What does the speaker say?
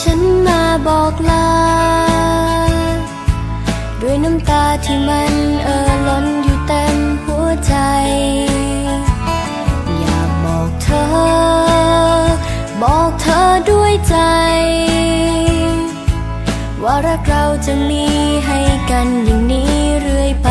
ฉันมาบอกลา ด้วยน้ำตาที่มันเอ่อล้นอยู่เต็มหัวใจ อยากบอกเธอ บอกเธอด้วยใจ ว่ารักเราจะมีให้กันอย่างนี้เรื่อยไป